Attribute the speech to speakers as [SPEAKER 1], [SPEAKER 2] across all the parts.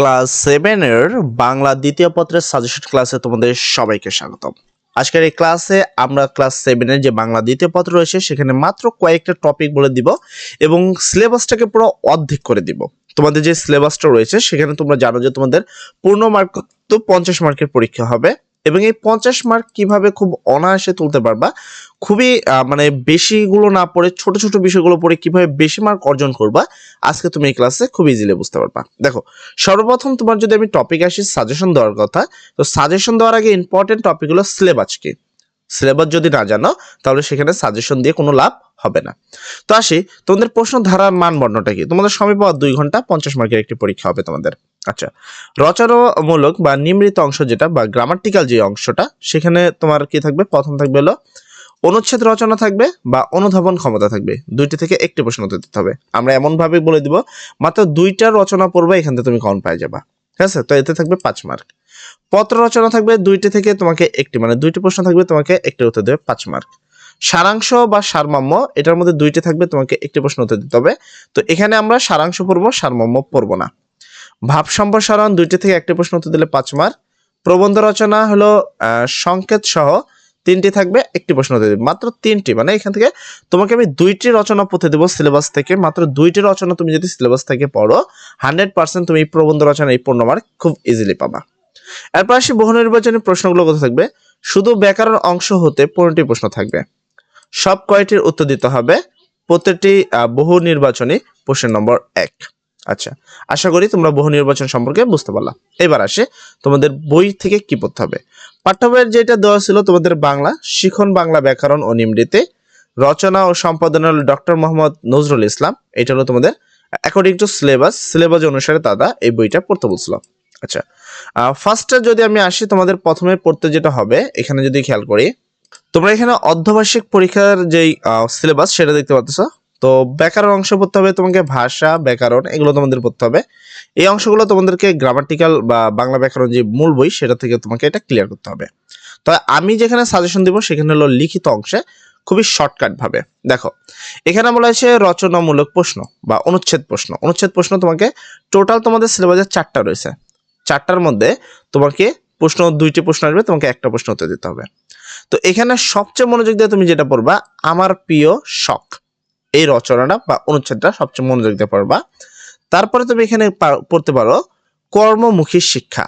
[SPEAKER 1] Class সেভেনের বাংলা দ্বিতীয় পত্রের সাজেশন ক্লাসে তোমাদের সবাইকে স্বাগতম। আজকের এই ক্লাসে আমরা ক্লাস সেভেনের যে বাংলা দ্বিতীয় পত্র রয়েছে, সেখানে মাত্র কয়েকটা টপিক বলে দিব এবং সিলেবাসটাকে পুরো অর্ধেক করে দিব। তোমাদের যে সিলেবাসটা রয়েছে, সেখানে তোমরা জানো যে তোমাদের পূর্ণ মার্ক তো পঞ্চাশ মার্কের পরীক্ষা হবে। এবং এই পঞ্চাশ মার্ক কীভাবে খুব অনায়াসে তুলতে পারবা, খুবই মানে বেশিগুলো না পড়ে, ছোট ছোট বিষয়গুলো পড়ে কীভাবে বেশি মার্ক অর্জন করবা, আজকে তুমি এই ক্লাসে খুব ইজিলি বুঝতে পারবা। দেখো, সর্বপ্রথম তোমার যদি আমি টপিক আসি সাজেশন দেওয়ার কথা, তো সাজেশন দেওয়ার আগে ইম্পর্টেন্ট টপিক হলো সিলেবাস কি? সিলেবাস যদি না জানো, তাহলে সেখানে সাজেশন দিয়ে কোনো লাভ হবে না। তো আসি, তোমাদের প্রশ্ন ধারার মানবর্ণটা কি? তোমাদের সময় পাওয়া দুই ঘণ্টা পঞ্চাশ মার্কের একটি পরীক্ষা হবে তোমাদের। আচ্ছা। রচনামূলক বা নিম্রিত অংশ যেটা বা গ্রামাটিক্যাল যে অংশটা, সেখানে তোমার কি থাকবে? প্রথম থাকবে হলো অনুচ্ছেদ রচনা থাকবে বা অনুধাবন ক্ষমতা থাকবে। দুইটি থেকে একটি প্রশ্ন উত্তর দিতে হবে। আমরা এমন ভাবে বলে দিব, মাত্র দুইটা রচনা পড়বে, এখান থেকে তুমি কম পাই যাবা। ঠিক আছে? তো এতে থাকবে পাঁচ মার্ক পত্র রচনা থাকবে দুইটি থেকে তোমাকে একটি মানে দুইটি প্রশ্ন থাকবে, তোমাকে একটি উত্তর দেবে পাঁচ মার্ক সারাংশ বা সারমর্ম, এটার মধ্যে দুইটি থাকবে, তোমাকে একটি প্রশ্ন উত্তর দিতে হবে। তো এখানে আমরা সারাংশ পড়ব, সারমর্ম পড়ব না। ভাব সম্প্রসারণ দুইটি থেকে একটি প্রশ্ন উত্তর দিলে পাঁচ মার্ক প্রবন্ধ রচনা হলো সংকেত সহ তিনটি থাকবে, একটি প্রশ্ন দিবে। মাত্র তিনটি মানে এখান থেকে তোমাকে আমি দুইটি রচনা পড়তে দেবো সিলেবাস থেকে। মাত্র দুইটি রচনা তুমি যদি সিলেবাস থেকে পড়ো হান্ড্রেড পার্সেন্ট তুমি প্রবন্ধ রচনা এই পূর্ণ মার্ক খুব ইজিলি পাবা। এরপর আসি বহু নির্বাচনী প্রশ্নগুলো কোথায় থাকবে? শুধু ব্যাকরণ অংশ হতে পনেরোটি প্রশ্ন থাকবে। সব কয়টির উত্তর দিতে হবে? প্রত্যেকটি বহু নির্বাচনী প্রশ্ন নম্বর এক। আচ্ছা আশা করি তোমরা বহু নির্বাচন সম্পর্কে বুঝতে পারলা। এবার আসে তোমাদের বই থেকে কি পড়তে হবে। পাঠ্য বইয়ের যেটা দেওয়া ছিল তোমাদের বাংলা, শিখন বাংলা ব্যাকরণ ও নিমৃতে রচনা ও সম্পাদনা হলো ডক্টর মোহাম্মদ নজরুল ইসলাম। এটা হলো তোমাদের অ্যাকর্ডিং টু সিলেবাস সিলেবাস অনুসারে দাদা এই বইটা পড়তে বলছিল। আচ্ছা ফার্স্টে যদি আমি আসি তোমাদের প্রথমে পড়তে যেটা হবে, এখানে যদি খেয়াল করি, তোমরা এখানে অর্ধবার্ষিক পরীক্ষার যেই সিলেবাস সেটা দেখতে পাচ্ছ তো ব্যাকরণ অংশ পড়তে হবে তোমাকে ভাষা, ব্যাকরণ, এগুলো তোমাদের পড়তে হবে। এই অংশগুলো তোমাদেরকে গ্রামাটিক্যাল বা বাংলা ব্যাকরণ যে মূল বই, সেটা থেকে তোমাকে এটা ক্লিয়ার করতে হবে। তো আমি যেখানে সাজেশন দিব, সেখানে হলো লিখিত অংশে খুবই শর্টকাট ভাবে। দেখো, এখানে বলা হয়েছে রচনামূলক প্রশ্ন বা অনুচ্ছেদ প্রশ্ন। অনুচ্ছেদ প্রশ্ন তোমাকে টোটাল তোমাদের সিলেবাসে চারটা রয়েছে। চারটার মধ্যে তোমাকে প্রশ্ন, দুইটি প্রশ্ন আসবে, তোমাকে একটা প্রশ্ন উত্তর দিতে হবে। তো এখানে সবচেয়ে মনোযোগ দিয়ে তুমি যেটা পড়বা, আমার প্রিয় শখ। এই রচনাটা বা অনুচ্ছেদটা সবচেয়ে মনোযোগ দিয়ে পড়বা। তারপরে তুমি এখানে পড়তে পারো কর্মমুখী শিক্ষা।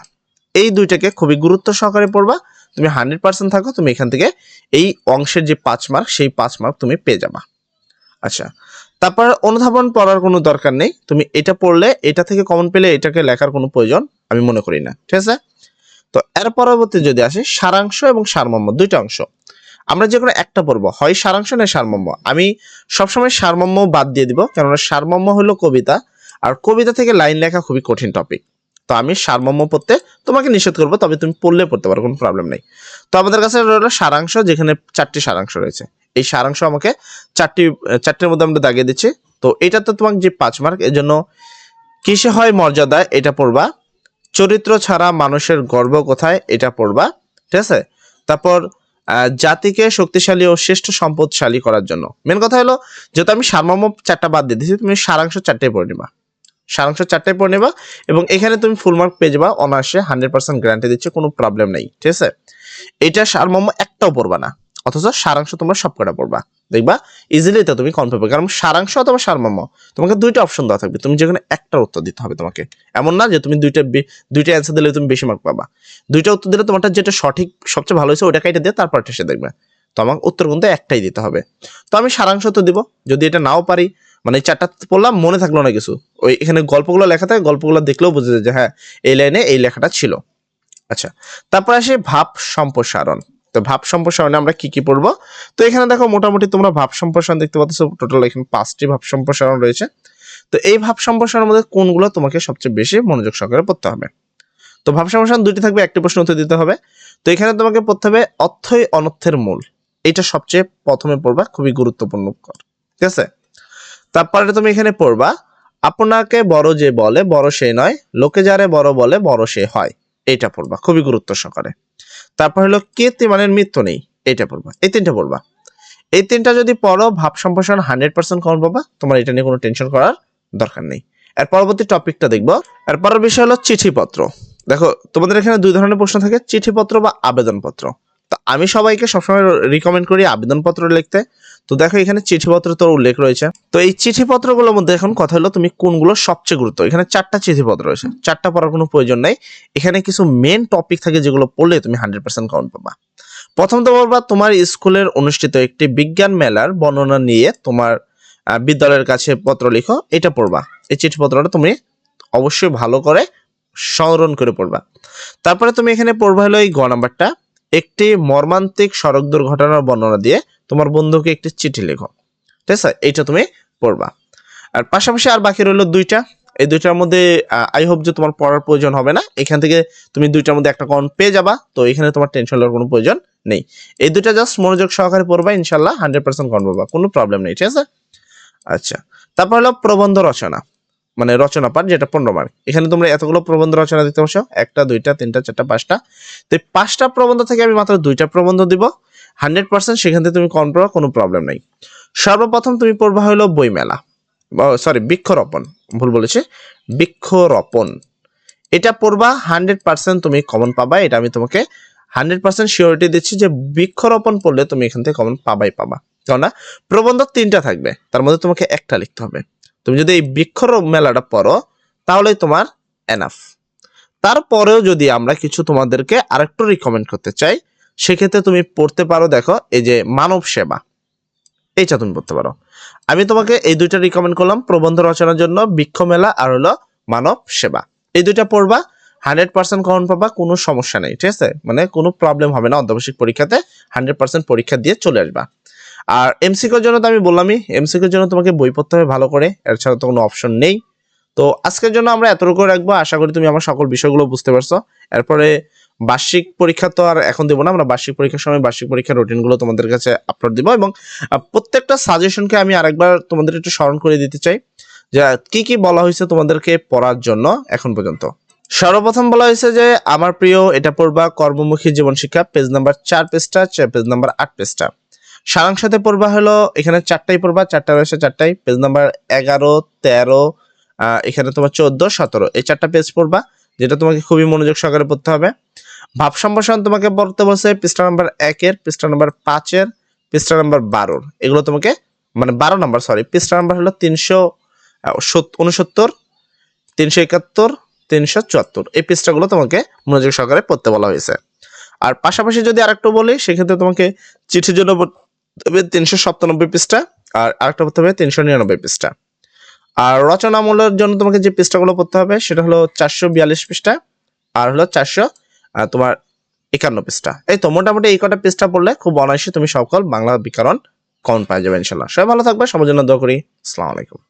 [SPEAKER 1] এই দুইটাকে খুবই গুরুত্ব সহকারে পড়বা। তুমি হান্ড্রেড পার্সেন্ট থাকো, তুমি এখান থেকে এই অংশের যে পাঁচ মার্ক, সেই পাঁচ মার্ক তুমি পেয়ে যাবা। আচ্ছা তারপর অনুধাবন পড়ার কোনো দরকার নেই। তুমি এটা পড়লে, এটা থেকে কমন পেলে এটাকে লেখার কোনো প্রয়োজন আমি মনে করি না। ঠিক আছে? তো এর পরবর্তী যদি আসি, সারাংশ এবং সারমর্ম, দুইটা অংশ। আমরা যে কোনো একটা পড়ব হয় সারাংশ না সারমর্ম, আমি সবসময় সারমর্ম বাদ দিয়ে দিব, কেননা সারমর্ম হলো কবিতা, আর কবিতা থেকে লাইন লেখা খুবই কঠিন টপিক তো আমি সারমর্ম পড়তে তোমাকে নিষেধ করব, তবে তুমি পড়লে পড়তে পারো, কোনো প্রবলেম নেই। তো আমাদের কাছে রইল সারাংশ, যেখানে চারটি সারাংশ রয়েছে। এই সারাংশ আমাকে চারটি, চারটির মধ্যে আমরা দাগিয়ে দিচ্ছি। তো এটা তো তোমাকে যে পাঁচ মার্ক এর জন্য কিসে হয় মর্যাদা, এটা পড়বা। চরিত্র ছাড়া মানুষের গর্ব কোথায়, এটা পড়বা। ঠিক আছে? তারপর জাতিকে শক্তিশালী ও শ্রেষ্ঠ সম্পদশালী করার জন্য। মেন কথা হলো, যেহেতু আমি সারমর্ম চারটা বাদ দিয়ে দিচ্ছি তুমি সারাংশ চারটে পড়ে নিবা। সারাংশ চারটে পড়ে নেবা এবং এখানে তুমি ফুল মার্ক পেয়ে যাবা অনার্সে হান্ড্রেড পার্সেন্ট গ্যারান্টি দিচ্ছে, কোনো প্রবলেম নেই, ঠিক আছে? এটা সারমর্ম একটাও পড়বা না। অথচ সারাংশ তোমরা সবকটা পড়বা। দেখবা ইজিলি তো তুমি কনফার্ম পাবে। কারণ সারাংশ অথবা সারমর্ম, তোমাকে দুইটা অপশন দেওয়া থাকবে। তুমি যেখানে একটার উত্তর দিতে হবে তোমাকে। এমন না যে তুমি দুইটা দুইটা অ্যান্সার দিলে তুমি বেশি মার্ক পাবা। দুইটা উত্তর দিলে তোমারটা যেটা সঠিক, সবচেয়ে ভালো হয়েছে ওটা কাইটা দিয়ে তারপর এসে দেখবে। তো আমার উত্তর কিন্তু একটাই দিতে হবে। তো আমি সারাংশ তো দিব। যদি এটা নাও পারি মানে চারটা পড়লাম, মনে থাকল না কিছু। ওই এখানে গল্পগুলো লেখা থাকে, গল্পগুলো দেখলেও বুঝে যায় যে হ্যাঁ এই লাইনে এই লেখাটা ছিল। আচ্ছা তারপর আসে ভাব সম্প্রসারণ। তো ভাব সম্প্রসারণে আমরা কি কি পড়ব? তো এখানে দেখো মোটামুটি তোমরা ভাব সম্প্রসারণ দেখতে পাচ্ছ টোটাল এখানে পাঁচটি ভাব সম্প্রসারণ রয়েছে। তো এই ভাব সম্প্রসারণের মধ্যে কোনগুলো তোমাকে সবচেয়ে বেশি মনোযোগ সহকারে পড়তে হবে? তো ভাব সম্প্রসারণ দুইটি থাকবে, একটি প্রশ্ন উত্তর দিতে হবে। তো এখানে তোমাকে পড়তে হবে অর্থই অনর্থের মূল। এটা সবচেয়ে প্রথমে পড়বা, খুবই গুরুত্বপূর্ণ কর ঠিক আছে? তারপরে তুমি এখানে পড়বা, আপনাকে বড় যে বলে, বড় সে নয়। লোকে যারে বড় বলে, বড় সে হয়। এটা পড়বা, খুবই গুরুত্ব সহকারে। তারপর হলো কে তেমানের মৃত্যু নেই। এটা বলবা। এই তিনটা পড়বা এই তিনটা যদি পড়ো, ভাব সম্প্রসারণ হান্ড্রেড পার্সেন্ট কমন পাবা। তোমার এটা নিয়ে কোনো টেনশন করার দরকার নেই। এর পরবর্তী টপিকটা দেখব। এর পরের বিষয় হলো চিঠিপত্র। দেখো, তোমাদের এখানে দুই ধরনের প্রশ্ন থাকে। চিঠিপত্র বা আবেদনপত্র। তো আমি সবাইকে সবসময় রিকমেন্ড করি আবেদনপত্র লিখতে। তো দেখো, এখানে চিঠিপত্র তোর উল্লেখ রয়েছে। তো এই চিঠিপত্রগুলোর মধ্যে এখন কথা হলো তুমি কোনগুলো সবচেয়ে গুরুত্ব। এখানে চারটা চিঠিপত্র রয়েছে। চারটা পড়ার কোনো প্রয়োজন নাই। এখানে কিছু মেন টপিক থাকে যেগুলো পড়লে তুমি হান্ড্রেড পার্সেন্ট কাউন্ট পাবা। প্রথম তো বলবা, তোমার স্কুলের অনুষ্ঠিত একটি বিজ্ঞান মেলার বর্ণনা নিয়ে তোমার বিদ্যালয়ের কাছে পত্র লিখো, এটা পড়বা। এই চিঠিপত্রটা তুমি অবশ্যই ভালো করে স্মরণ করে পড়বা। তারপরে তুমি এখানে পড়বা হলো এই গ নাম্বারটা। একটি মর্মান্তিক সড়ক দুর্ঘটনার বর্ণনা দিয়ে তোমার বন্ধুকে একটি চিঠি লেখো। ঠিক আছে? এইটা তুমি পড়বা। আর পাশাপাশি আর বাকি রইল দুইটা। এই দুইটার মধ্যে আই হোপ যে তোমার পড়ার প্রয়োজন হবে না। এখান থেকে তুমি দুইটার মধ্যে একটা কমন পেয়ে যাবা। তো এখানে তোমার টেনশন নেওয়ার কোনো প্রয়োজন নেই। এই দুইটা জাস্ট মনোযোগ সহকারে পড়বা ইনশাল্লাহ হান্ড্রেড পার্সেন্ট কমন পাবা। কোনো প্রবলেম নেই, ঠিক আছে? আচ্ছা। তারপর হলো প্রবন্ধ রচনা। মানে রচনা পাঠ যেটা পনেরো মার্ক এখানে তোমরা এতগুলো প্রবন্ধ রচনা দিতে বসো। একটা, দুইটা, তিনটা, চারটা, পাঁচটা। তো পাঁচটা প্রবন্ধ থেকে আমি মাত্র দুইটা প্রবন্ধ দিব। হান্ড্রেড পার্সেন্ট সেখান থেকে তুমি কম পড়বা কোনো প্রবলেম নাই। সর্বপ্রথম তুমি পড়বা হলো বইমেলা সরি বৃক্ষরোপণ। ভুল বলেছি। বৃক্ষরোপণ। এটা পড়বা হান্ড্রেড পার্সেন্ট তুমি কমন পাবা। এটা আমি তোমাকে হান্ড্রেড পার্সেন্ট শিওরিটি দিচ্ছি যে বৃক্ষরোপণ পড়লে তুমি এখান থেকে কমন পাবাই পাবা। কেননা প্রবন্ধ তিনটা থাকবে। তার মধ্যে তোমাকে একটা লিখতে হবে। তুমি যদি এই বৃক্ষর মেলাটা পড়ো, তাহলেই তোমার এনাফ তারপরেও যদি আমরা কিছু তোমাদেরকে আরেকটু রিকমেন্ড করতে চাই, সেক্ষেত্রে তুমি পড়তে পারো, দেখো, এই যে মানব সেবা। এইটা তুমি পড়তে পারো। আমি তোমাকে এই দুইটা রিকমেন্ড করলাম প্রবন্ধ রচনার জন্য, বৃক্ষ মেলা আর হলো মানব সেবা। এই দুইটা পড়বা, হান্ড্রেড পার্সেন্ট কমন পাবা, কোনো সমস্যা নেই, ঠিক আছে? মানে কোনো প্রবলেম হবে না অর্ধবার্ষিক পরীক্ষাতে হান্ড্রেড পার্সেন্ট পরীক্ষা দিয়ে চলে আসবা। আর এমসিকিউর জন্য তো আমি বললামই এমসিকিউর জন্য তোমাকে বই পড়তে হবে ভালো করে, এর ছাড়া তো কোনো অপশন নেই। তো আজকের জন্য আমরা এতটুকু রাখব, আশা করি তুমি আমার সকল বিষয়গুলো বুঝতে পারছ। এরপরে বার্ষিক পরীক্ষা তো আর এখন দেবো না, আমরা বার্ষিক পরীক্ষার সময় বার্ষিক পরীক্ষার রুটিনগুলো তোমাদের কাছে আপলোড দিব এবং প্রত্যেকটা সাজেশনকে আমি আরেকবার তোমাদের একটু স্মরণ করে দিতে চাই, যে কি কি বলা হয়েছে তোমাদেরকে পড়ার জন্য এখন পর্যন্ত। সর্বপ্রথম বলা হয়েছে যে, আমার প্রিয় এটা পড়বা কর্মমুখী জীবন শিক্ষা পেজ নাম্বার চার পেজটা পেজ নাম্বার আট পেজটা সারাংশতে পড়বা হলো, এখানে চারটাই পড়বা, চারটা রয়েছে চারটাই পেজ নাম্বার এগারো, তেরো এখানে তোমার চোদ্দ, সতেরো, এই চারটা পেজ পড়বা, যেটা তোমাকে খুবই মনোযোগ সহকারে পড়তে হবে। ভাব সম্ভাষণ তোমাকে পড়তে বলছে পৃষ্ঠা নাম্বার একের, পৃষ্ঠা নাম্বার পাঁচের, পৃষ্ঠা নাম্বার বারোর। এগুলো তোমাকে মানে বারো নাম্বার সরি পৃষ্ঠা নাম্বার হলো তিনশো উনসত্তর, তিনশো একাত্তর, তিনশো চুয়াত্তর। এই পৃষ্ঠাগুলো তোমাকে মনোযোগ সহকারে পড়তে বলা হয়েছে। আর পাশাপাশি যদি আরেকটু বলি, সেক্ষেত্রে তোমাকে চিঠির জন্য হবে তিনশো সাতানব্বই পৃষ্ঠা আর আরেকটা পড়তে হবে তিনশো নিরানব্বই পৃষ্ঠা। আর রচনামূলের জন্য তোমাকে যে পৃষ্ঠাগুলো পড়তে হবে সেটা হলো চারশো বিয়াল্লিশ পৃষ্ঠা আর হলো চারশো তোমার একান্ন পৃষ্ঠা। এই তো মোটামুটি এই কটা পৃষ্ঠা পড়লে খুব অনায়াসে তুমি সকল বাংলা বিকরণ কমন পাওয়া যাবে ইনশাল্লাহ সবাই ভালো থাকবে, সবার জন্য দোয়া করি। আসসালামু আলাইকুম।